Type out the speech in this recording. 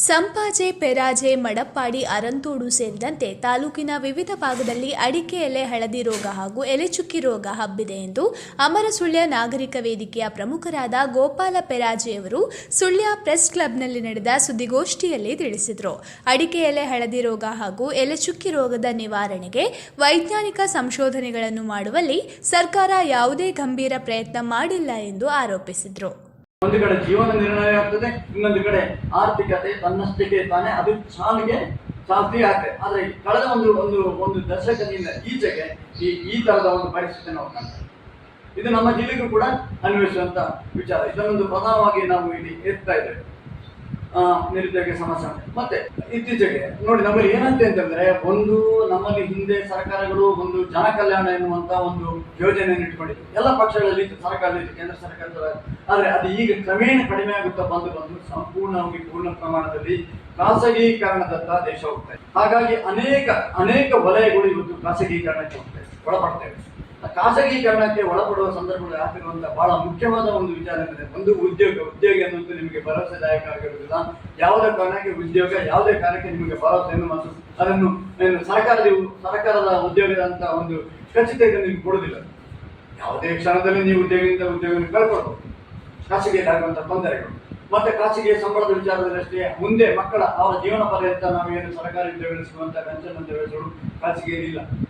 ಸಂಪಾಜೆ, ಪೆರಾಜೆ, ಮಡಪ್ಪಾಡಿ, ಅರಂತೋಡು ಸೇರಿದಂತೆ ತಾಲೂಕಿನ ವಿವಿಧ ಭಾಗದಲ್ಲಿ ಅಡಿಕೆ ಎಲೆ ಹಳದಿ ರೋಗ ಹಾಗೂ ಎಲೆಚುಕ್ಕಿ ರೋಗ ಹಬ್ಬಿದೆ ಎಂದು ಅಮರಸುಳ್ಯ ನಾಗರಿಕ ವೇದಿಕೆಯ ಪ್ರಮುಖರಾದ ಗೋಪಾಲ ಪೆರಾಜೆಯವರು ಸುಳ್ಯ ಪ್ರೆಸ್ ಕ್ಲಬ್ನಲ್ಲಿ ನಡೆದ ಸುದ್ದಿಗೋಷ್ಠಿಯಲ್ಲಿ ತಿಳಿಸಿದರು. ಅಡಿಕೆ ಎಲೆ ಹಳದಿ ರೋಗ ಹಾಗೂ ಎಲೆಚುಕ್ಕಿ ರೋಗದ ನಿವಾರಣೆಗೆ ವೈಜ್ಞಾನಿಕ ಸಂಶೋಧನೆಗಳನ್ನು ಮಾಡುವಲ್ಲಿ ಸರ್ಕಾರ ಯಾವುದೇ ಗಂಭೀರ ಪ್ರಯತ್ನ ಮಾಡಿಲ್ಲ ಎಂದು ಆರೋಪಿಸಿದರು. ಒಂದು ಕಡೆ ಜೀವನ ನಿರ್ಣಯ ಆಗ್ತದೆ, ಇನ್ನೊಂದು ಕಡೆ ಆರ್ಥಿಕತೆ ತನ್ನಷ್ಟಕ್ಕೆ ತಾನೇ ಅದು ಸಾಲಿಗೆ ಸಾಧ್ಯ ಆಗ್ತದೆ. ಆದ್ರೆ ಕಳೆದ ಒಂದು ಒಂದು ಒಂದು ದಶಕದಿಂದ ಈಚೆಗೆ ಈ ಈ ತರದ ಒಂದು ಪರಿಸ್ಥಿತಿ ನಾವು ಕಾಣ್ತೇವೆ. ಇದು ನಮ್ಮ ಜಿಲ್ಲೆಗೂ ಕೂಡ ಅನ್ವಯಿಸುವಂತ ವಿಚಾರ. ಇದನ್ನೊಂದು ಪ್ರಧಾನವಾಗಿ ನಾವು ಇಲ್ಲಿ ಎತ್ತಾ ಇದ್ದೇವೆ. ನಿರುದ್ಯೋಗ ಸಮಸ್ಯೆ ಮತ್ತೆ ಇತ್ತೀಚೆಗೆ ನೋಡಿ, ನಮ್ಮಲ್ಲಿ ಏನಂತೆ ಅಂತಂದ್ರೆ ಒಂದು ನಮ್ಮಲ್ಲಿ ಹಿಂದೆ ಸರ್ಕಾರಗಳು ಒಂದು ಜನ ಕಲ್ಯಾಣ ಎನ್ನುವಂತ ಒಂದು ಯೋಜನೆಯನ್ನು ಇಟ್ಕೊಂಡಿದ್ರು ಎಲ್ಲ ಪಕ್ಷಗಳಲ್ಲಿ ಸರ್ಕಾರದಲ್ಲಿ ಕೇಂದ್ರ ಸರ್ಕಾರದ ಆದ್ರೆ ಅದು ಈಗ ಕ್ರಮೇಣ ಕಡಿಮೆ ಆಗುತ್ತಾ ಬಂದು ಬಂದು ಸಂಪೂರ್ಣವಾಗಿ ಪೂರ್ಣ ಪ್ರಮಾಣದಲ್ಲಿ ಖಾಸಗೀಕರಣದತ್ತ ದೇಶ ಹೋಗ್ತಾ ಹಾಗಾಗಿ ಅನೇಕ ಅನೇಕ ವಲಯಗಳು ಇವತ್ತು ಖಾಸಗೀಕರಣಕ್ಕೆ ಹೋಗ್ತಾ ಇದೆ. ಖಾಸಗೀಕರಣಕ್ಕೆ ಒಳಪಡುವ ಸಂದರ್ಭದಲ್ಲಿ ಆಗ್ತಿರುವಂಥ ಬಹಳ ಮುಖ್ಯವಾದ ಒಂದು ವಿಚಾರ ಏನಿದೆ ಒಂದು ಉದ್ಯೋಗ ಉದ್ಯೋಗ ಅನ್ನೋದು ನಿಮಗೆ ಭರವಸೆದಾಯಕ ಆಗಿರುವುದಿಲ್ಲ ಯಾವುದೇ ಕಾರಣಕ್ಕೆ ಉದ್ಯೋಗ, ಯಾವುದೇ ಕಾರಣಕ್ಕೆ ನಿಮಗೆ ಭರವಸೆಯನ್ನು ಮತ್ತು ಅದನ್ನು ಸರ್ಕಾರದ ಸರ್ಕಾರದ ಉದ್ಯೋಗದ ಅಂತ ಒಂದು ಖಚಿತ ಇದನ್ನು ನಿಮ್ಗೆ ಕೊಡುವುದಿಲ್ಲ. ಯಾವುದೇ ಕ್ಷಣದಲ್ಲಿ ನೀವು ಉದ್ಯೋಗದಿಂದ ಉದ್ಯೋಗವನ್ನು ಕಳ್ಕೊಳ್ಬಹುದು ಖಾಸಗಿಯಲ್ಲಿ ಆಗುವಂಥ ತೊಂದರೆಗಳು. ಮತ್ತೆ ಖಾಸಗಿ ಸಂಬಳದ ವಿಚಾರದಲ್ಲಿ ಅಷ್ಟೇ ಮುಂದೆ ಮಕ್ಕಳ ಅವರ ಜೀವನ ಪರ್ಯಂತ ನಾವು ಏನು ಸರ್ಕಾರಿ ಉದ್ಯೋಗ ಪೆನ್ಷನ್ ಅಂತ ಹೇಳೋದು ಖಾಸಗಿಯಲ್ಲಿ ಇಲ್ಲ.